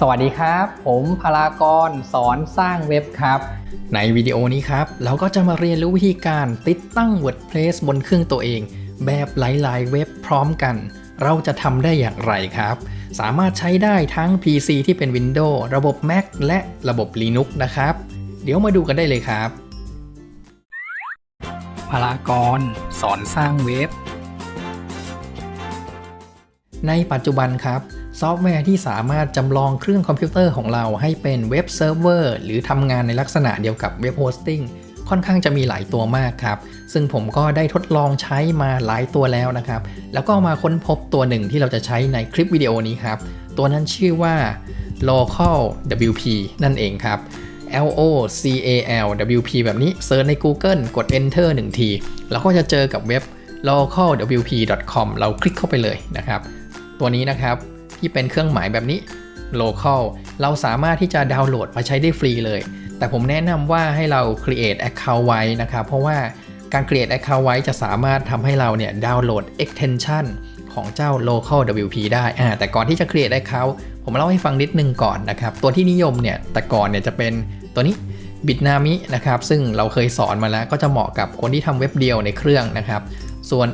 สวัสดีครับ ผมพารากรสอนสร้างเว็บครับ ในวิดีโอนี้ครับ เราก็จะมาเรียนรู้วิธีการติดตั้ง WordPress บนเครื่องตัวเอง แบบหลาย ๆ เว็บพร้อมกัน เราจะทำได้อย่างไรครับ สามารถใช้ได้ทั้ง PC ที่เป็น Windows ระบบ Mac และระบบ Linux นะครับ เดี๋ยวมาดูกันได้เลยครับพารากรสอนสร้างเว็บ ในปัจจุบันครับ ซอฟต์แวร์ที่สามารถจำลองเครื่องคอมพิวเตอร์ของเราให้เป็นเว็บเซิร์ฟเวอร์หรือทำงานในลักษณะเดียวกับเว็บโฮสติ้งค่อนข้างจะมีหลายตัวมากครับ ซึ่งผมก็ได้ทดลองใช้มาหลายตัวแล้วนะครับ แล้วก็มาค้นพบตัวหนึ่งที่เราจะใช้ในคลิปวิดีโอนี้ครับ ตัวนั้นชื่อว่า local wp นั่นเองครับ L O C A L W P แบบนี้เซิร์ชใน Google กด Enter 1 ทีแล้วก็จะเจอกับเว็บ localwp.com เราคลิกเข้าไปเลยนะครับ ตัวนี้นะครับ ที่เป็นเครื่องหมายแบบนี้ local เราสามารถที่จะดาวน์โหลดมาใช้ได้ฟรีเลย แต่ผมแนะนำว่าให้เรา create account ไว้นะครับเพราะว่าการ create account ไว้จะสามารถทำให้เราเนี่ยดาวน์โหลด extension ของเจ้า local WP ได้อ่าแต่ก่อนที่จะ create account ผมเล่าให้ฟังนิดนึงก่อนนะครับ ตัวที่นิยมเนี่ยแต่ก่อนเนี่ยจะเป็นตัวนี้ Bitnami นะครับซึ่งเราเคยสอนมาแล้วก็จะเหมาะกับคนที่ทำเว็บเดียวในเครื่องนะครับ ส่วน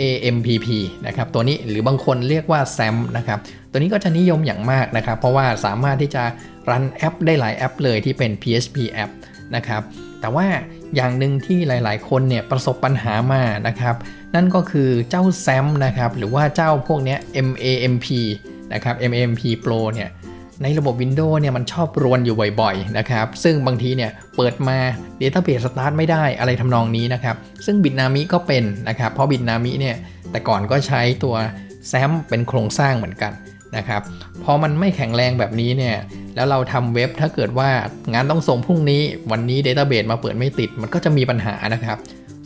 AMPP นะครับตัวนี้หรือบางคนเรียกว่า SAM นะครับตัวนี้ก็จะนิยมอย่างมากนะครับ เพราะว่าสามารถที่จะรันแอปได้หลายแอปเลยที่เป็น PHP แอปนะครับแต่ว่าอย่างหนึ่งที่หลาย ๆ คนเนี่ยประสบปัญหามานะครับ นั่นก็คือเจ้า SAM นะครับหรือว่าเจ้าพวกเนี้ย MAMP นะครับ MAMP Pro เนี่ย ในระบบ Windows เนี่ยมันชอบรวนอยู่บ่อยๆนะครับ ซึ่งบางทีเนี่ยเปิดมา Database Start ไม่ได้อะไรทำนองนี้นะครับ ซึ่ง Bitnami ก็เป็นนะครับ เพราะ Bitnami เนี่ยแต่ก่อนก็ใช้ตัว SAM เป็นโครงสร้างเหมือนกันนะครับพอมันไม่แข็งแรงแบบนี้เนี่ยแล้วเราทำเว็บถ้าเกิดว่างานต้องส่งพรุ่งนี้วันนี้ Database มาเปิดไม่ติด มันก็จะมีปัญหานะครับ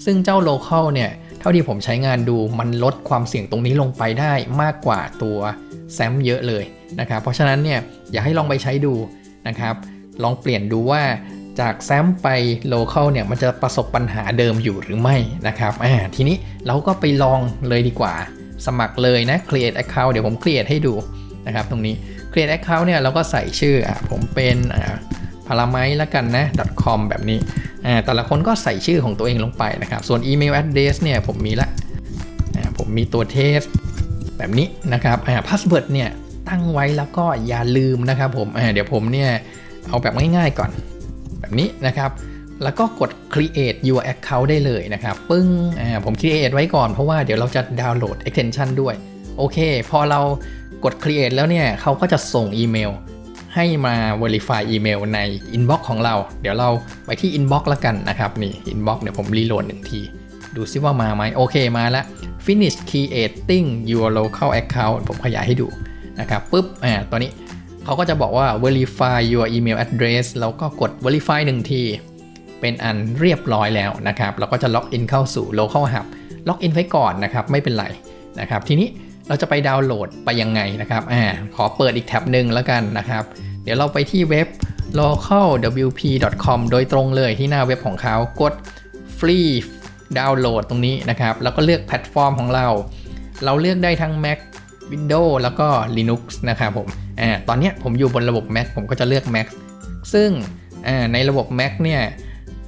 ซึ่งเจ้า local เนี่ยเท่าที่ผมใช้งานดูมันลดความเสี่ยงตรงนี้ลงไปได้มากกว่าตัวแซมเยอะเลยนะครับเพราะฉะนั้นเนี่ย อยากให้ลองไปใช้ดูนะครับ ลองเปลี่ยนดูว่าจากแซมไป local เนี่ยมันจะประสบปัญหาเดิมอยู่หรือไม่นะครับอ่าทีนี้เราก็ไปลองเลยดีกว่า สมัครเลยนะ create account เดี๋ยวผม create ให้ดูนะครับตรงนี้ create account เนี่ยเราก็ใส่ชื่ออะผมเป็นอ่าพาราไมแล้วกันนะ .com แบบนี้อ่าแต่ละคนก็ใส่ชื่อของตัวเองลงไปนะครับ ส่วนอีเมล address เนี่ยผมมีละอ่าผมมีตัวเทสแบบนี้นะครับอ่า password เนี่ย ตั้งไว้แล้วก็อย่าลืมนะครับผมเดี๋ยวผมเนี่ยเอาแบบง่ายๆก่อน แบบนี้นะครับ แล้วก็กด create your account ได้เลยนะครับปึ้งผม create ไว้ก่อนเพราะว่าเดี๋ยวเราจะดาวน์โหลด extension ด้วยโอเค พอเรากด create แล้วเนี่ยเขาก็จะส่งอีเมล ให้มา verify อีเมลใน inbox ของเรา เดี๋ยวเราไปที่ inbox แล้วกันนะครับนี่ inbox เดี๋ยวผมรีโหลดหนึ่งที ดูซิว่ามาไหมโอเคมาแล้ว finish creating your local account ผมขยายให้ดู นะครับปุ๊บอ่าตัวนี้เขาก็จะบอกว่า verify your email address แล้วก็กด verify หนึ่งที เป็นอันเรียบร้อยแล้วนะครับ เราก็จะล็อกอินเข้าสู่ local hub ล็อกอินไว้ก่อนนะครับ ไม่เป็นไรนะครับ ทีนี้เราจะไปดาวน์โหลดไปยังไงนะครับอ่าขอเปิดอีกแท็บหนึ่งแล้วกันนะครับ เดี๋ยวเราไปที่เว็บ localwp.com โดยตรงเลยที่หน้าเว็บของเขากด free ดาวน์โหลดตรงนี้นะครับ แล้วก็เลือกแพลตฟอร์มของเรา เราเลือกได้ทั้ง Mac Windows แล้วก็ Linux นะครับผมอ่าตอนนี้ผมอยู่บนระบบ Mac ผมก็จะเลือก Mac ซึ่งอ่าในระบบ Mac เนี่ย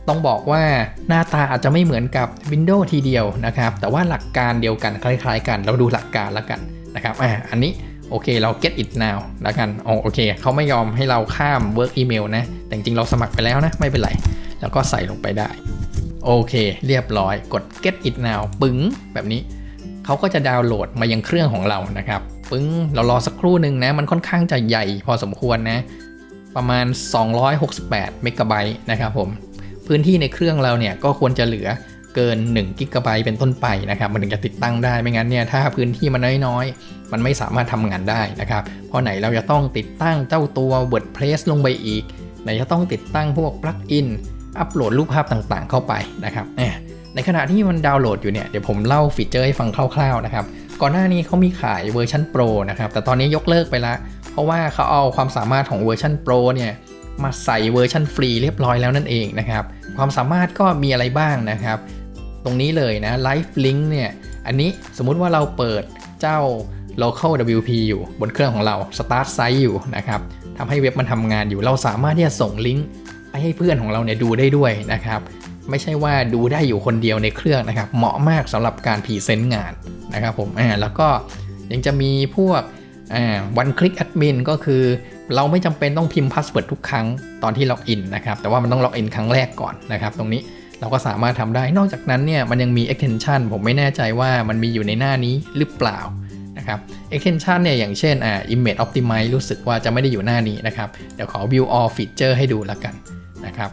ต้องบอกว่าหน้าตาอาจจะไม่เหมือนกับ Windows ทีเดียวนะครับ แต่ว่าหลักการเดียวกันคล้ายๆ กัน เราดูหลักการแล้วกันนะครับอ่าอันนี้โอเคเรา get it now แล้วกันอ๋อโอเคเขาไม่ยอมให้เราข้าม work email นะ แต่จริงเราสมัครไปแล้วนะ ไม่เป็นไร แล้วก็ใส่ลงไปได้ โอเค เรียบร้อยกด get it now ปึ้งแบบนี้ เขาก็จะดาวน์โหลดมายังเครื่องของเรานะครับปึ้งเรารอสักครู่หนึ่งนะ มันค่อนข้างจะใหญ่พอสมควรนะ ประมาณ 268 เมกะไบต์นะครับผม พื้นที่ในเครื่องเราเนี่ยก็ควรจะเหลือเกิน1กิกะไบต์เป็นต้นไปนะครับ มันถึงจะติดตั้งได้ ไม่งั้นเนี่ยถ้าพื้นที่มันน้อยๆ มันไม่สามารถทำงานได้นะครับ เพราะไหนเราจะต้องติดตั้งเจ้าตัว WordPress ลงไปอีก ไหนจะต้องติดตั้งพวกปลั๊กอิน อัปโหลดรูปภาพต่างๆ เข้าไปนะครับ ในขณะที่มันดาวน์โหลดอยู่เนี่ยเดี๋ยวผมเล่าฟีเจอร์ให้ฟังคร่าวๆนะครับ ก่อนหน้านี้เขามีขายเวอร์ชัน Pro นะครับ แต่ตอนนี้ยกเลิกไปละ เพราะว่าเขาเอาความสามารถของเวอร์ชัน Pro เนี่ยมาใส่เวอร์ชันฟรีเรียบร้อยแล้วนั่นเองนะครับ ความสามารถก็มีอะไรบ้างนะครับ ตรงนี้เลยนะ Live Link เนี่ยอันนี้สมมุติว่าเราเปิดเจ้า local WP อยู่บนเครื่องของเรา start site อยู่นะครับทำให้เว็บมันทำงานอยู่ เราสามารถที่จะส่งลิงก์ไปให้เพื่อนของเราเนี่ยดูได้ด้วยนะครับ ไม่ใช่ว่าดูได้อยู่คนเดียวในเครื่องนะครับ เหมาะมากสำหรับการพรีเซนต์งานนะครับผมอ่าแล้วก็ยังจะมีพวกวันคลิกแอดมินก็คือ เราไม่จำเป็นต้องพิมพ์พาสเวิร์ดทุกครั้งตอนที่ล็อกอินนะครับ แต่ว่ามันต้องล็อกอินครั้งแรกก่อนนะครับ ตรงนี้เราก็สามารถทำได้ นอกจากนั้นเนี่ยมันยังมี extension ผมไม่แน่ใจว่ามันมีอยู่ในหน้านี้หรือเปล่านะครับ extension เนี่ยอย่างเช่นอ่า image optimize รู้สึกว่าจะไม่ได้อยู่หน้านี้นะครับ เดี๋ยวขอ view all feature ให้ดูแล้วกันนะครับ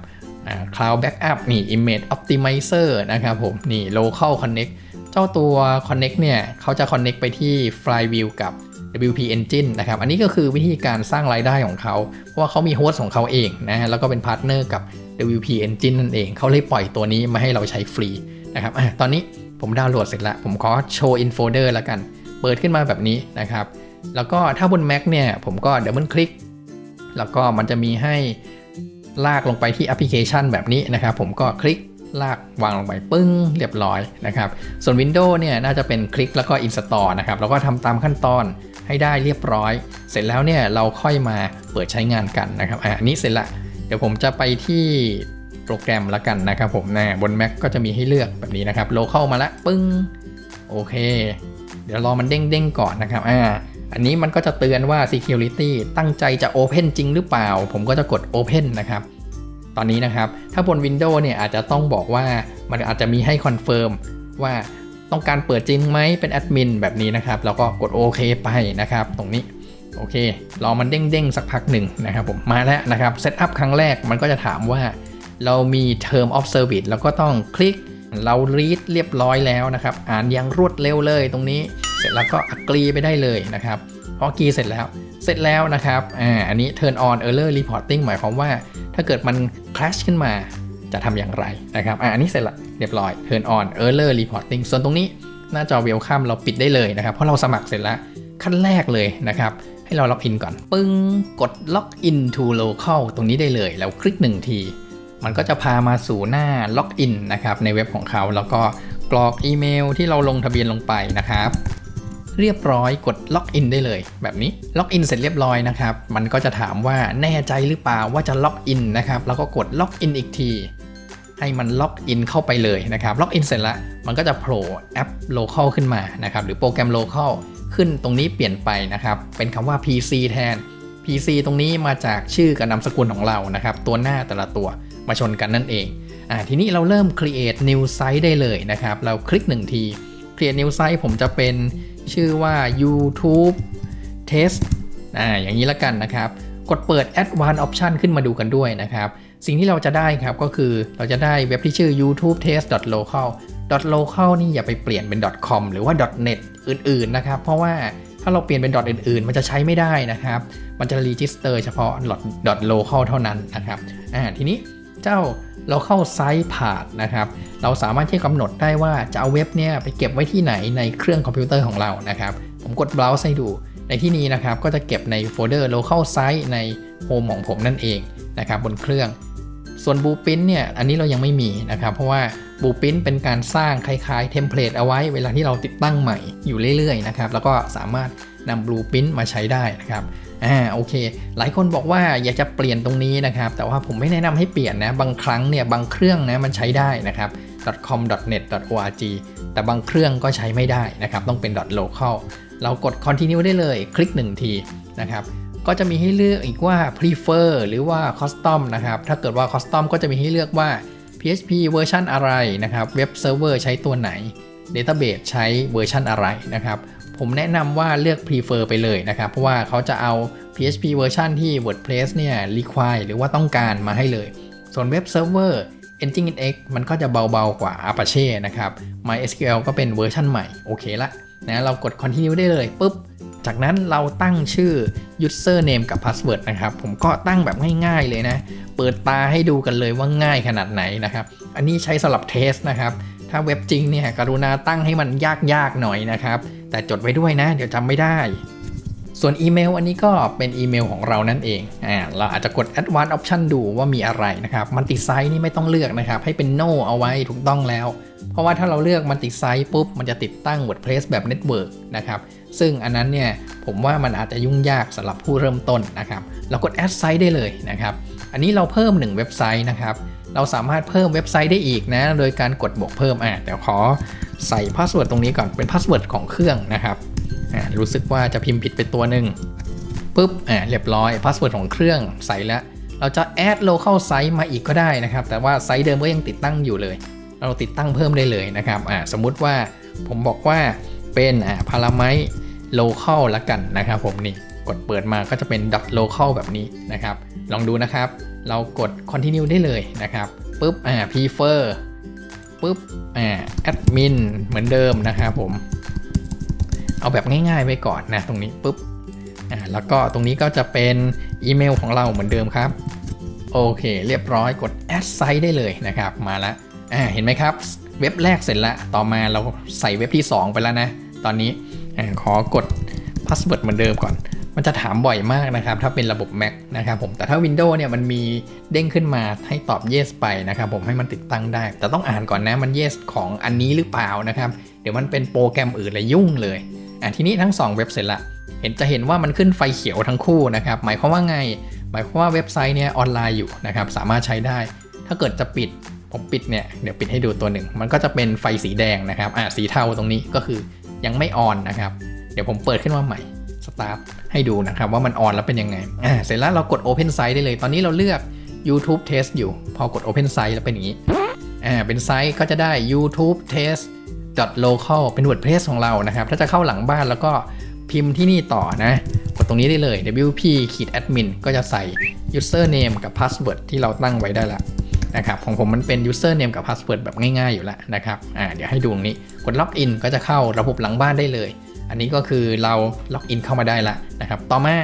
Cloud Backup นี่ Image Optimizer นะครับผม นี่ Local Connect เจ้าตัว Connect เนี่ยเขาจะ Connect ไปที่ Flywheel กับ WP Engine นะครับ อันนี้ก็คือวิธีการสร้างรายได้ของเขา เพราะว่าเขามีโฮสต์ของเขาเองนะ แล้วก็เป็นพาร์ทเนอร์กับ WP Engine นั่นเอง เขาเลยปล่อยตัวนี้มาให้เราใช้ฟรีนะครับอตอนนี้ผมดาวน์โหลดเสร็จแล้ว ผมขอโชว์ in folder แล้วกัน เปิดขึ้นมาแบบนี้นะครับ แล้วก็ถ้าบน Mac เนี่ย ผมก็ดับเบิลคลิก แล้วก็มันจะมีให้ ลากลงไปที่แอปพลิเคชันแบบนี้นะครับผมก็คลิกลากวางลงไปปึ้งเรียบร้อยนะครับ ส่วน Windows เนี่ยน่าจะเป็นคลิกแล้วก็ Install นะครับแล้วก็ทำตามขั้นตอนให้ได้เรียบร้อย เสร็จแล้วเนี่ยเราค่อยมาเปิดใช้งานกันนะครับอะนี้เสร็จละเดี๋ยวผมจะไปที่โปรแกรมละกันนะครับผมนะบน Mac ก็จะมีให้เลือกแบบนี้นะครับ Local มาละปึ้งโอเค เดี๋ยวรอมันเด้งๆก่อนนะครับอ่า อันนี้มันก็จะเตือนว่า Security ตั้งใจจะ Open จริงหรือเปล่า ผมก็จะกด Open นะครับ ตอนนี้นะครับ ถ้าบน Windows เนี่ยอาจจะต้องบอกว่ามันอาจจะมีให้คอนเฟิร์มว่าต้องการเปิดจริงไหมเป็นแอดมินแบบนี้นะครับ แล้วก็กดโอเคไปนะครับ ตรงนี้โอเค รอมันเด้งๆ สักพักหนึ่งนะครับผมมาแล้วนะครับเซตอัพครั้งแรกมันก็จะถามว่า เรามี Term of Service แล้วก็ต้องคลิกเรา read เรียบร้อยแล้วนะครับ อ่านอย่างรวดเร็วเลยตรงนี้ สร็จแล้วก็อักรีไปได้เลยนะครับพอกรีเสร็จแล้วเสร็จแล้วนะครับอ่าอันนี้ turn on error reporting หมายความว่า ถ้าเกิดมัน crash ขึ้นมาจะทำอย่างไรนะครับอ่าอันนี้เสร็จละเรียบร้อย turn on error reporting ส่วนตรงนี้หน้าจอ welcome เราปิดได้เลยนะครับ เพราะเราสมัครเสร็จแล้วขั้นแรกเลยนะครับให้เราล็อกอินก่อน ปึ้งกด log in to local ตรงนี้ได้เลย แล้วคลิกหนึ่งที มันก็จะพามาสู่หน้าล็อกอินนะครับในเว็บของเขา แล้วก็กรอกอีเมลที่เราลงทะเบียนลงไปนะครับ เรียบร้อยกดล็อกอินได้เลย แบบนี้ล็อกอินเสร็จเรียบร้อยนะครับมันก็จะถามว่าแน่ใจหรือเปล่าว่าจะล็อกอินนะครับแล้วก็กดล็อกอินอีกทีให้มันล็อกอินเข้าไปเลยนะครับล็อกอินเสร็จล้วมันก็จะโผล่แอป local ขึ้นมานะครับหรือโปรแกรม local ขึ้นตรงนี้เปลี่ยนไปนะครับเป็นคำว่า PC แทน PC ตรงนี้มาจากชื่อกับนามสกุลของเรานะครับตัวหน้าแต่ละตัวมาชนกันนั่นเองอ่าทีนี้เราเริ่ม create new site ได้เลยนะครับ เราคลิกหนึ่งที create new site ผมจะเป็น ชื่อว่า YouTube test อ่าอย่างนี้ละกันนะครับ กดเปิด advanced option ขึ้นมาดูกันด้วยนะครับ สิ่งที่เราจะได้ครับก็คือเราจะได้เว็บที่ชื่อ youtube test local local นี่อย่าไปเปลี่ยนเป็น .com หรือว่า .net อื่นๆนะครับ เพราะว่าถ้าเราเปลี่ยนเป็นดอทอื่นๆ มันจะใช้ไม่ได้นะครับ มันจะรีจิสเตอร์เฉพาะดอทโลเคเท่านั้นนะครับ อ่า ทีนี้เจ้า เราเข้าไซต์ผ่านนะครับ เราสามารถที่จะกำหนดได้ว่าจะเอาเว็บเนี่ยไปเก็บไว้ที่ไหนในเครื่องคอมพิวเตอร์ของเรานะครับ ผมกด browse ให้ดู ในที่นี้นะครับก็จะเก็บในโฟลเดอร์ local site ในโฮมของผมนั่นเองนะครับบนเครื่อง ส่วน Blueprint เนี่ยอันนี้เรายังไม่มีนะครับ เพราะว่า Blueprint เป็นการสร้างคล้ายๆเทมเพลตเอาไว้เวลาที่เราติดตั้งใหม่อยู่เรื่อยๆนะครับแล้วก็สามารถนำ Blueprint มาใช้ได้นะครับ อ่าโอเค หลายคนบอกว่าอยากจะเปลี่ยนตรงนี้นะครับ แต่ว่าผมไม่แนะนำให้เปลี่ยนนะ บางครั้งเนี่ยบางเครื่องนะมันใช้ได้นะครับ .com .net .org แต่บางเครื่องก็ใช้ไม่ได้นะครับ ต้องเป็น .local เรากด continue ได้เลย คลิก 1 ทีนะครับก็จะมีให้เลือกอีกว่า prefer หรือว่า custom นะครับ ถ้าเกิดว่า custom ก็จะมีให้เลือกว่า PHP เวอร์ชันอะไรนะครับ เว็บเซิร์ฟเวอร์ใช้ตัวไหน Database ใช้เวอร์ชันอะไรนะครับ ผมแนะนำว่าเลือก prefer ไปเลยนะครับ เพราะว่าเขาจะเอา PHP เวอร์ชันที่ WordPress เนี่ย require หรือว่าต้องการมาให้เลย ส่วนเว็บเซิร์ฟเวอร์ Nginx มันก็จะเบาๆกว่า Apache นะครับ MySQL ก็เป็นเวอร์ชันใหม่ โอเคละนะเรากด continue ได้เลยปุ๊บ จากนั้นเราตั้งชื่อ username กับ password นะครับ ผมก็ตั้งแบบง่ายๆเลยนะ เปิดตาให้ดูกันเลยว่าง่ายขนาดไหนนะครับ อันนี้ใช้สำหรับเทสนะครับ ถ้าเว็บจริงเนี่ยกรุณาตั้งให้มันยากๆหน่อยนะครับ แต่จดไว้ด้วยนะ เดี๋ยวจำไม่ได้ ส่วนอีเมลอันนี้ก็เป็นอีเมลของเรานั่นเองอ่าเราอาจจะกด advanced option ดูว่ามีอะไรนะครับมันติไซต์นี่ไม่ต้องเลือกนะครับ ให้เป็น no เอาไว้ถูกต้องแล้ว เพราะว่าถ้าเราเลือกมัลติไซต์ปุ๊บมันจะติดตั้ง WordPress แบบเน็ตเวิร์กนะครับซึ่งอันนั้นเนี่ยผมว่ามันอาจจะยุ่งยากสำหรับผู้เริ่มต้นนะครับ เรากด add site ได้เลยนะครับ อันนี้เราเพิ่ม 1 เว็บไซต์นะครับ เราสามารถเพิ่มเว็บไซต์ได้อีกนะ โดยการกดบวกเพิ่มอะเดี๋ยวขอใส่พาสเวิร์ดตรงนี้ก่อนเป็นพาสเวิร์ดของเครื่องนะครับอ่ารู้สึกว่าจะพิมพ์ผิดไปตัวหนึ่งปุ๊บอ่าเรียบร้อยพาสเวิร์ดของเครื่องใส่แล้วเราจะ add local site มาอีกก็ได้นะครับ แต่ว่าไซต์เดิมก็ยังติดตั้งอยู่เลย เราติดตั้งเพิ่มได้เลยนะครับอ่าสมมุติว่าผมบอกว่าเป็นอ่าพาราไม local ละกันนะครับผมนี่กดเปิดมาก็จะเป็น dot local แบบนี้นะครับ ลองดูนะครับ เรากด continue ได้เลยนะครับปุ๊บอ่า prefer ปุ๊บอ่า admin เหมือนเดิมนะครับผม เอาแบบง่ายๆไว้ก่อนนะตรงนี้ปุ๊บอ่าแล้วก็ตรงนี้ก็จะเป็นอีเมลของเราเหมือนเดิมครับ โอเคเรียบร้อยกด add site ได้เลยนะครับ มาล้วอ่าเห็นไหมครับ เว็บแรกเสร็จล้วต่อมาเราใส่เว็บที่ 2 ไปแล้วนะ ตอนนี้อาขอกด password เหมือนเดิมก่อน มันจะถามบ่อยมากนะครับ ถ้าเป็นระบบ Mac นะครับผมแต่ถ้า Windows เนี่ยมันมีเด้งขึ้นมาให้ตอบ yes ไปนะครับผมให้มันติดตั้งได้ แต่ต้องอ่านก่อนนะมัน yes ของอันนี้หรือเปล่านะครับ เดี๋ยวมันเป็นโปรแกรมอื่นเลยยุ่งเลยอะทีนี้ทั้ง 2 เว็บเสร็จละเห็นจะเห็นว่ามันขึ้นไฟเขียวทั้งคู่นะครับ หมายความว่าไง หมายความว่าเว็บไซต์เนี่ยออนไลน์อยู่นะครับ สามารถใช้ได้ ถ้าเกิดจะปิดผมปิดเนี่ยเดี๋ยวปิดให้ดูตัวหนึ่ง มันก็จะเป็นไฟสีแดงนะครับอ่าสีเทาตรงนี้ก็คือยังไม่ออนนะครับ เดี๋ยวผมเปิดขึ้นมาใหม่ ตาร์ทให้ดูนะครับว่ามันออนแล้วเป็นยังไงอ่าเสร็จแล้วเรากด Open Site ได้เลย ตอนนี้เราเลือก YouTube Test อยู่ พอกด Open Site แล้วเป็นอย่างนี้อ่าเป็นไซต์ก็จะได้ YouTube Test local เป็น WordPress ของเรานะครับ ถ้าจะเข้าหลังบ้านแล้วก็พิมพ์ที่นี่ต่อนะ กดตรงนี้ได้เลย wp admin ก็จะใส่ username กับ password ที่เราตั้งไว้ได้ละนะครับ ของผมมันเป็น username กับ password แบบง่ายๆอยู่แล้วนะครับ อ่า เดี๋ยวให้ดูตรงนี้ กด login ก็จะเข้าระบบหลังบ้านได้เลย อันนี้ก็คือเราล็อกอินเข้ามาได้ละนะครับ ต่อมา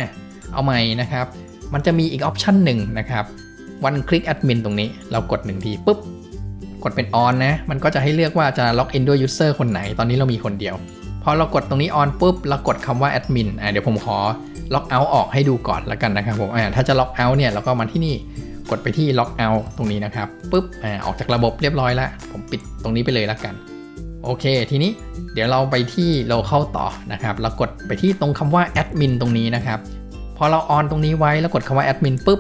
เอาใหม่นะครับ มันจะมีอีกออปชันหนึ่งนะครับ one click admin ตรงนี้เรากด1ทีปุ๊บกดเป็น on นนะ มันก็จะให้เลือกว่าจะล็อกอินด้วย user คนไหน ตอนนี้เรามีคนเดียว พอเรากดตรงนี้ on ปุ๊บ เรากดคำว่า admin อ่าเดี๋ยวผมขอล็อกเอาท์ออกให้ดูก่อนแล้วกันนะครับผมอ่าถ้าจะล็อกเอาท์เนี่ยเราก็มาที่นี่กดไปที่ล็อกเอาท์ตรงนี้นะครับปุ๊บอ่าออกจากระบบเรียบร้อยแล้ว ผมปิดตรงนี้ไปเลยแล้วกัน โอเค ทีนี้เดี๋ยวเราไปที่ local ต่อนะครับแล้วกดไปที่ตรงคำว่า admin ตรงนี้นะครับพอเราออนตรงนี้ไว้แล้วกดคำว่า admin ปุ๊บ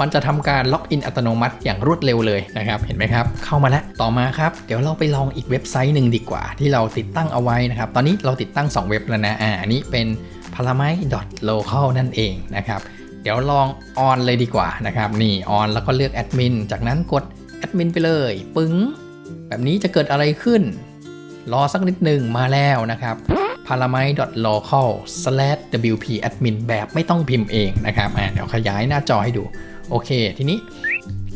มันจะทำการล็อกอินอัตโนมัติอย่างรวดเร็วเลยนะครับ เห็นไหมครับ เข้ามาแล้ว ต่อมาครับ เดี๋ยวเราไปลองอีกเว็บไซต์หนึ่งดีกว่า ที่เราติดตั้งเอาไว้นะครับ ตอนนี้เราติดตั้ง 2 เว็บแล้วนะอ่าอันนี้เป็น p a r a m i local นั่นเองนะครับ เดี๋ยวลองออนเลยดีกว่านะครับ นี่ออนแล้วก็เลือกแอดมินจากนั้นกดแอดมินไปเลย ปึ้ง แบบนี้จะเกิดอะไรขึ้น รอสักนิดหนึ่งมาแล้วนะครับ p a r a m i local wp admin แบบไม่ต้องพิมพ์เองนะครับอ่าเดี๋ยวขยายหน้าจอให้ดู โอเค ทีนี้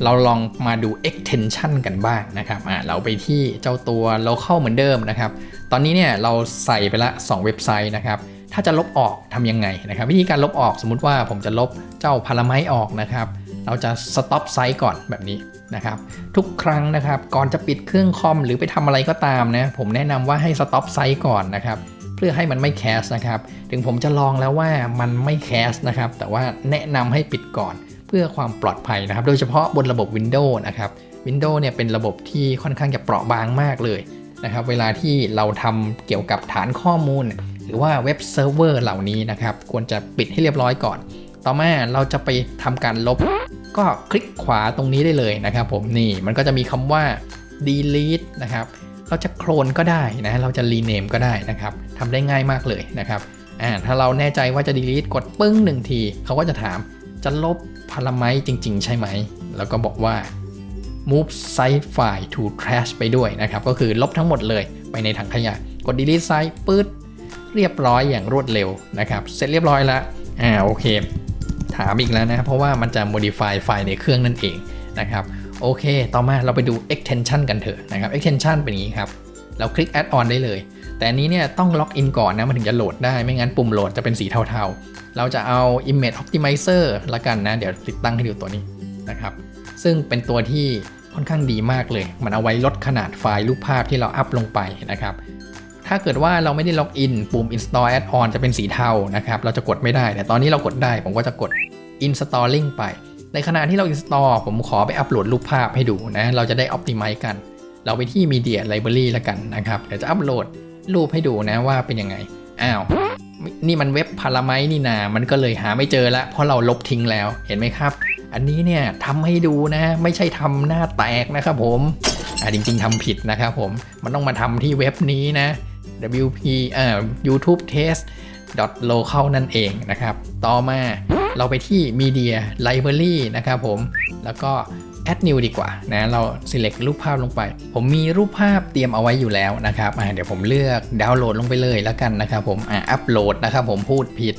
เราลองมาดู extension กันบ้างนะครับอ่าเราไปที่เจ้าตัว local เหมือนเดิมนะครับ ตอนนี้เนี่ยเราใส่ไปละ 2 เว็บไซต์นะครับ ถ้าจะลบออกทำยังไงนะครับ วิธีการลบออกสมมติว่าผมจะลบเจ้าพาราไมออกนะครับ เราจะ stop ไซต์ก่อนแบบนี้ นะครับทุกครั้งนะครับก่อนจะปิดเครื่องคอมหรือไปทำอะไรก็ตามนะผมแนะนำว่าให้ stop ไซต์ก่อนนะครับเพื่อให้มันไม่แคสนะครับถึงผมจะลองแล้วว่ามันไม่แคสนะครับแต่ว่าแนะนำให้ปิดก่อนเพื่อความปลอดภัยนะครับ โดยเฉพาะบนระบบ Windows นะครับ Windows เนี่ยเป็นระบบที่ค่อนข้างจะเปราะบางมากเลยนะครับเวลาที่เราทำเกี่ยวกับฐานข้อมูล หรือว่าเว็บเซิร์ฟเวอร์เหล่านี้นะครับควรจะปิดให้เรียบร้อยก่อน ต่อมาเราจะไปทำการลบ ก็คลิกขวาตรงนี้ได้เลยนะครับผมนี่มันก็จะมีคำว่า delete นะครับเราจะโคลนก็ได้นะเราจะ rename ก็ได้นะครับทำได้ง่ายมากเลยนะครับอ่าถ้าเราแน่ใจว่าจะ delete กดปึ้งหนึ่งทีเขาก็จะถามจะลบพาราไมจริง ๆ ใช่ไหม แล้วก็บอกว่า move site file to trash ไปด้วยนะครับ ก็คือลบทั้งหมดเลยไปในถังขยะ กด delete site ปื๊ดเรียบร้อยอย่างรวดเร็วนะครับ เสร็จเรียบร้อยแล้วอ่าโอเค ถามอีกแล้วนะ เพราะว่ามันจะ modify ไฟล์ในเครื่องนั่นเองนะครับ โอเค ต่อมาเราไปดู extension กันเถอะนะครับ extension เป็นอย่างนี้ครับ เราคลิก add on ได้เลย แต่อันนี้เนี่ยต้องล็อกอินก่อนนะ มันถึงจะโหลดได้ ไม่งั้นปุ่มโหลดจะเป็นสีเทาๆ เราจะเอา image optimizer ละกันนะ เดี๋ยวติดตั้งให้ดูตัวนี้นะครับ ซึ่งเป็นตัวที่ค่อนข้างดีมากเลย มันเอาไว้ลดขนาดไฟล์รูปภาพที่เราอัพลงไปนะครับ ถ้าเกิดว่าเราไม่ได้ล็อกอินปุ่ม install add on จะเป็นสีเทานะครับ เราจะกดไม่ได้ แต่ตอนนี้เรากดได้ ผมก็จะกด installing ไป ในขณะที่เรา install ผมขอไปอัปโหลดรูปภาพให้ดูนะ เราจะได้ optimize กัน เราไปที่ Media Library แล้วกันนะครับ เดี๋ยวจะอัปโหลดรูปให้ดูนะว่าเป็นยังไง อ้าว นี่มันเว็บพาราไมนี่นา มันก็เลยหาไม่เจอละ เพราะเราลบทิ้งแล้ว เห็นไหมครับ อันนี้เนี่ยทำให้ดูนะ ไม่ใช่ทำหน้าแตกนะครับผมอ่าจริง ๆทำผิดนะครับผม มันต้องมาทำที่เว็บนี้นะ wp เอ่อ youtube test local นั่นเองนะครับ ต่อมาเราไปที่ media library นะครับผม แล้วก็ add new ดีกว่านะ เรา select รูปภาพลงไป ผมมีรูปภาพเตรียมเอาไว้อยู่แล้วนะครับอ่าเดี๋ยวผมเลือกดาวน์โหลดลงไปเลยแล้วกันนะครับผมอ่าอัปโหลดนะครับผมพูดผิด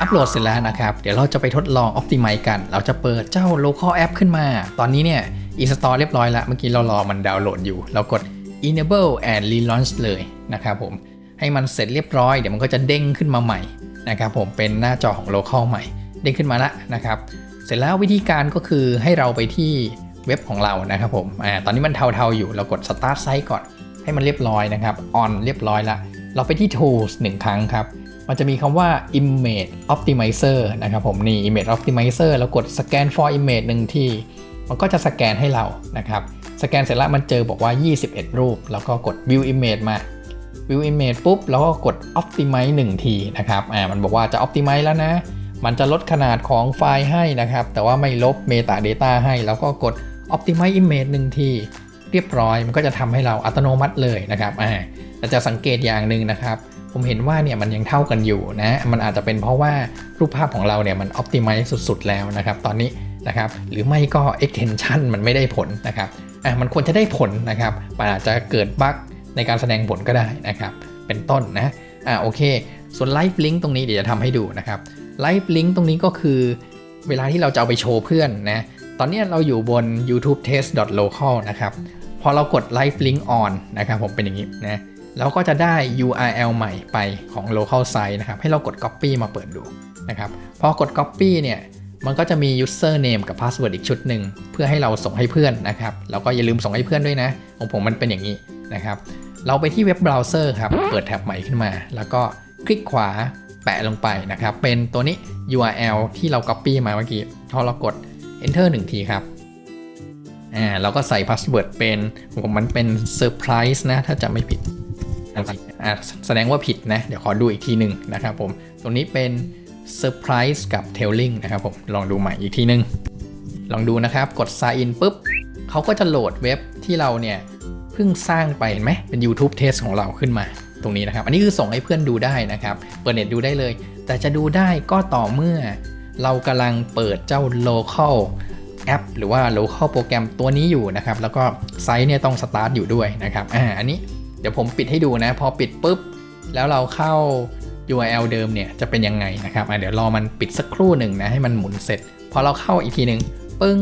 อัปโหลดเสร็จแล้วนะครับ เดี๋ยวเราจะไปทดลอง optimize กัน เราจะเปิดเจ้า local app ขึ้นมา ตอนนี้เนี่ย install เรียบร้อยแล้ว เมื่อกี้เรารอมันดาวน์โหลดอยู่ เรากด enable and relaunch เลย นะครับผมให้มันเสร็จเรียบร้อยเดี๋ยวมันก็จะเด้งขึ้นมาใหม่นะครับผมเป็นหน้าจอของ local ใหม่ เด้งขึ้นมาละนะครับเสร็จแล้ววิธีการก็คือให้เราไปที่เว็บของเรานะครับผมอ่าตอนนี้มันเทาๆอยู่เรากด start site ก่อน ให้มันเรียบร้อยนะครับ on เรียบร้อยละเราไปที่ tools 1 ครั้งครับมันจะมีคำว่า image optimizer นะครับผมนี่ image optimizer เรากด scan for image หนึ่งที่ มันก็จะสแกนให้เรานะครับ สแกนเสร็จแล้วมันเจอบอกว่า 21 รูป แล้วก็กด view image มา view image ปุ๊บแล้วก็กด optimize 1 ทีนะครับอ่ามันบอกว่าจะ optimize แล้วนะ มันจะลดขนาดของไฟล์ให้นะครับ แต่ว่าไม่ลบ metadata ให้ แล้วก็กด optimize image 1 ที เรียบร้อยมันก็จะทำให้เราอัตโนมัติเลยนะครับอ่าแต่จะสังเกตอย่างหนึ่งนะครับผมเห็นว่าเนี่ยมันยังเท่ากันอยู่นะ มันอาจจะเป็นเพราะว่ารูปภาพของเราเนี่ยมัน optimize สุดๆ แล้วนะครับตอนนี้นะครับ หรือไม่ก็ extension มันไม่ได้ผลนะครับ อะมันควรจะได้ผลนะครับ มันอาจจะเกิดบั๊ก ในการแสดงผลก็ได้นะครับ เป็นต้นนะอะโอเค ส่วน Live Link ตรงนี้เดี๋ยวจะทำให้ดูนะครับ Live Link ตรงนี้ก็คือ เวลาที่เราจะเอาไปโชว์เพื่อนนะตอนนี้เราอยู่บน youtube test local นะครับ พอเรากด Live Link on นะครับผมเป็นอย่างนี้นะเราก็จะได้ URL ใหม่ไปของ local site นะครับ ให้เรากด copy มาเปิดดูนะครับ พอกด copy เนี่ย มันก็จะมี username กับ password อีกชุดหนึ่ง เพื่อให้เราส่งให้เพื่อนนะครับ แล้วก็อย่าลืมส่งให้เพื่อนด้วยนะ ของผมมันเป็นอย่างนี้นะครับ เราไปที่เว็บเบราว์เซอร์ครับ เปิดแท็บใหม่ขึ้นมา แล้วก็คลิกขวาแปะลงไปนะครับ เป็นตัวนี้ URL ที่เรา copy มาเมื่อกี้ พอเรากด enter 1 ทีครับ อ่า เราก็ใส่ password เป็น ผมมันเป็น surprise นะ ถ้าจะไม่ผิดอ่าแสดงว่าผิดนะ เดี๋ยวขอดูอีกทีหนึ่งนะครับผม ตรงนี้เป็น Surprise กับ Telling นะครับผม ลองดูใหม่อีกทีหนึ่งลองดูนะครับ กด Sign in ปุ๊บ เขาก็จะโหลดเว็บที่เราเนี่ย เพิ่งสร้างไปเห็นไหมเป็น YouTube Test ของเราขึ้นมาตรงนี้นะครับ อันนี้คือส่งให้เพื่อนดูได้นะครับเปิดเน็ตดูได้เลย แต่จะดูได้ก็ต่อเมื่อ เรากำลังเปิดเจ้า local แอป หรือว่า local โปรแกรมตัวนี้อยู่นะครับ แล้วก็ไซต์เนี่ยต้องสตาร์ทอยู่ด้วยนะครับอ่าอันนี้เดี๋ยวผมปิดให้ดูนะ พอปิดปุ๊บ แล้วเราเข้า URL เดิมเนี่ยจะเป็นยังไงนะครับอะเดี๋ยวรอมันปิดสักครู่หนึ่งนะให้มันหมุนเสร็จ พอเราเข้าอีกทีหนึ่งปึ้ง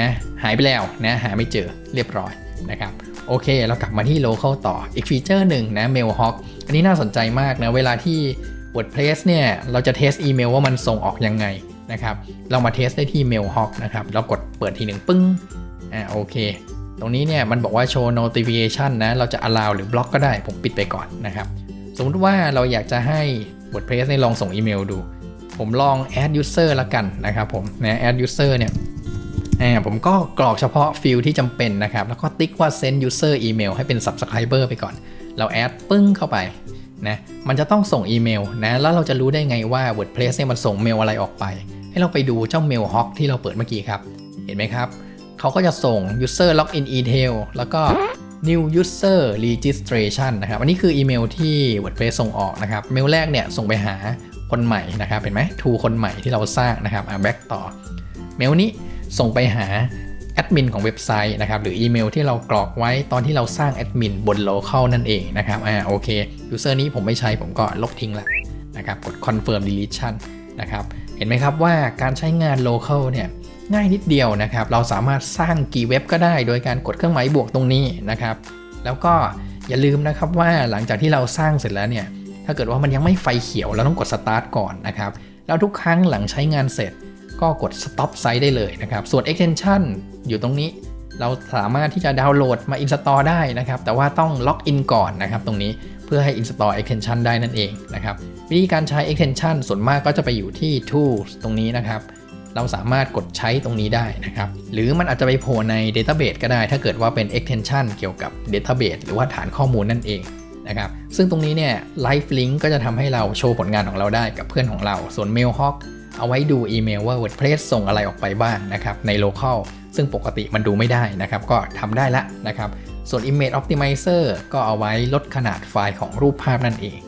นะหายไปแล้วนะหาไม่เจอเรียบร้อยนะครับ โอเค เรากลับมาที่ local ต่ออีกฟีเจอร์หนึ่งนะ mailhawk อันนี้น่าสนใจมากนะเวลาที่ WordPress เนี่ยเราจะเทสอีเมลว่ามันส่งออกยังไงนะครับเรามาเทสได้ที่ mailhawk นะครับเรากดเปิดทีหนึ่งปึ้งอ่าโอเค ตรงนี้เนี่ยมันบอกว่าโชว์ notification นะเราจะ allow หรือ block ก็ได้ผมปิดไปก่อนนะครับสมมติว่าเราอยากจะให้ WordPress ในลองส่งอีเมลดู ผมลอง add user ละกันนะครับผมนะ add user เนี่ย อ่าผมก็กรอกเฉพาะฟิลที่จำเป็นนะครับ แล้วก็ติ๊กว่า send user email ให้เป็น subscriber ไปก่อน เรา add ปึ้งเข้าไปนะมันจะต้องส่งอีเมลนะแล้วเราจะรู้ได้ไงว่า WordPress เนี่ยมันส่งเมลอะไรออกไป ให้เราไปดูเจ้า mail hawk ที่เราเปิดเมื่อกี้ครับ เห็นไหมครับเขาก็จะส่ง user login detail แล้วก็ new user registration นะครับ อันนี้คืออีเมลที่ WordPress ส่งออกนะครับ เมลแรกเนี่ยส่งไปหาคนใหม่นะครับ เห็นไหม to คนใหม่ที่เราสร้างนะครับอะ back ต่อ เมลนี้ ส่งไปหาแอดมินของเว็บไซต์นะครับหรืออีเมลที่เรากรอกไว้ตอนที่เราสร้างแอดมินบน local นั่นเองนะครับอ่าโอเค user นี้ผมไม่ใช้ผมก็ลบทิ้งละนะครับกด confirm deletion นะครับเห็นไหมครับว่าการใช้งาน local เนี่ยง่ายนิดเดียวนะครับ เราสามารถสร้างกี่เว็บก็ได้โดยการกดเครื่องหมายบวกตรงนี้นะครับ แล้วก็อย่าลืมนะครับว่าหลังจากที่เราสร้างเสร็จแล้วเนี่ย ถ้าเกิดว่ามันยังไม่ไฟเขียวเราต้องกด start ก่อนนะครับ แล้วทุกครั้งหลังใช้งานเสร็จ ก็กด stop site ได้เลยนะครับ ส่วน extension อยู่ตรงนี้ เราสามารถที่จะดาวน์โหลดมา install ได้นะครับ แต่ว่าต้องล็อกอินก่อนนะครับ ตรงนี้เพื่อให้ install extension ได้นั่นเองนะครับ วิธีการใช้ extension ส่วนมากก็จะไปอยู่ที่ tools ตรงนี้นะครับ เราสามารถกดใช้ตรงนี้ได้นะครับ หรือมันอาจจะไปโผล่ใน Database ก็ได้ ถ้าเกิดว่าเป็น extension เกี่ยวกับ Database หรือว่าฐานข้อมูลนั่นเองนะครับ ซึ่งตรงนี้เนี่ย Live Link ก็จะทำให้เราโชว์ผลงานของเราได้กับเพื่อนของเรา ส่วน Mailhawk เอาไว้ดูอีเมลว่า WordPress ส่งอะไรออกไปบ้างนะครับใน local ซึ่งปกติมันดูไม่ได้นะครับ ก็ทำได้ละนะครับ ส่วน Image Optimizer ก็เอาไว้ลดขนาดไฟล์ของรูปภาพนั่นเอง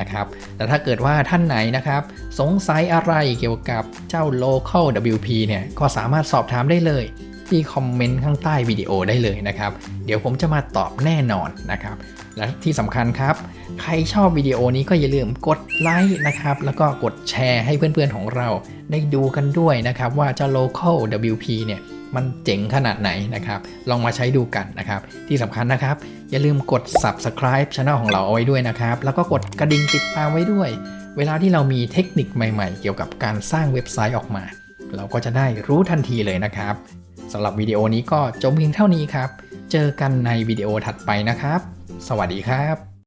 นะครับ แต่ถ้าเกิดว่าท่านไหนนะครับ สงสัยอะไรเกี่ยวกับเจ้า local WP เนี่ยก็สามารถสอบถามได้เลย ที่คอมเมนต์ข้างใต้วิดีโอได้เลยนะครับ เดี๋ยวผมจะมาตอบแน่นอนนะครับ และที่สำคัญครับ ใครชอบวิดีโอนี้ก็อย่าลืมกดไลค์นะครับ แล้วก็กดแชร์ให้เพื่อนๆของเราได้ดูกันด้วยนะครับ ว่าเจ้า local WP เนี่ยมันเจ๋งขนาดไหนนะครับ ลองมาใช้ดูกันนะครับ ที่สำคัญนะครับ อย่าลืมกด subscribe channel ของเราเอาไว้ด้วยนะครับ แล้วก็กดกระดิ่งติดตามไว้ด้วย เวลาที่เรามีเทคนิคใหม่ๆ เกี่ยวกับการสร้างเว็บไซต์ออกมา เราก็จะได้รู้ทันทีเลยนะครับ สำหรับวิดีโอนี้ก็จบเพียงเท่านี้ครับ เจอกันในวิดีโอถัดไปนะครับ สวัสดีครับ